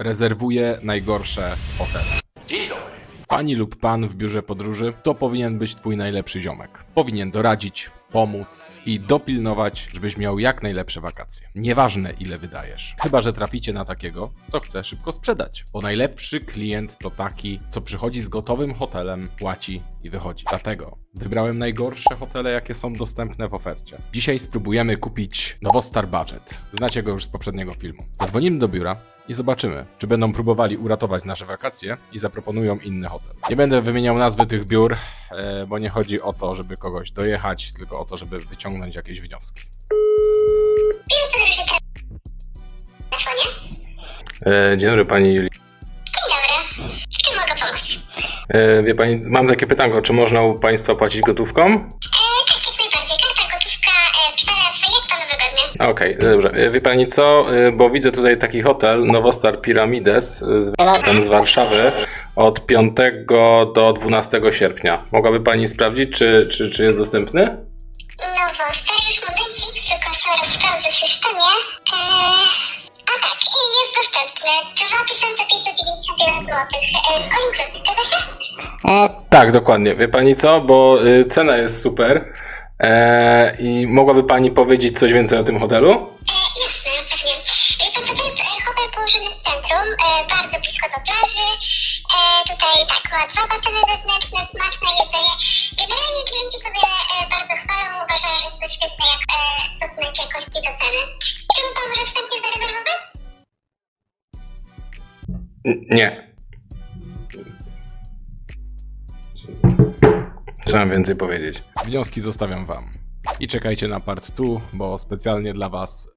rezerwuje najgorsze hotele. Dzień dobry. Pani lub pan w biurze podróży to powinien być twój najlepszy ziomek. Powinien doradzić, pomóc i dopilnować, żebyś miał jak najlepsze wakacje. Nieważne ile wydajesz. Chyba, że traficie na takiego, co chce szybko sprzedać. Bo najlepszy klient to taki, co przychodzi z gotowym hotelem, płaci i wychodzi. Dlatego wybrałem najgorsze hotele, jakie są dostępne w ofercie. Dzisiaj spróbujemy kupić Novostar Budget. Znacie go już z poprzedniego filmu. Zadzwonimy do biura i zobaczymy, czy będą próbowali uratować nasze wakacje i zaproponują inny hotel. Nie będę wymieniał nazwy tych biur, e, bo nie chodzi o to, żeby kogoś dojechać, tylko o to, żeby wyciągnąć jakieś wnioski. E, dzień dobry pani Julii. Dzień dobry. Czym mogę pomóc? E, wie pani, mam takie pytanko, czy można u państwa płacić gotówką? Wygodnie? Okej, dobrze. E, Wie pani co, E, bo widzę tutaj taki hotel, Novostar Pyramides, z, tam z Warszawy, od 5 do 12 sierpnia. Mogłaby pani sprawdzić, czy, czy, czy jest dostępny? No bo stary już momencik, tylko sorry, sprawdzę w systemie. E, a tak, i jest dostępny. 2591 zł. All inclusive, zgadza się? Tak, dokładnie. Wie pani co, bo y, cena jest super. E, I mogłaby pani powiedzieć coś więcej o tym hotelu? E, jasne, pewnie. Co, to jest e, hotel położony w centrum, e, bardzo blisko do plaży. E, tutaj tak, ma dwa baseny wewnętrzne, smaczne jedzenie. Generalnie klienci sobie e, bardzo chwalą, uważają, że jest to świetne jak e, stosunek jakości do ceny. Czy pan może wstępnie zarezerwować? N- Nie. Co mam więcej powiedzieć? Wnioski zostawiam wam. I czekajcie na part 2, bo specjalnie dla was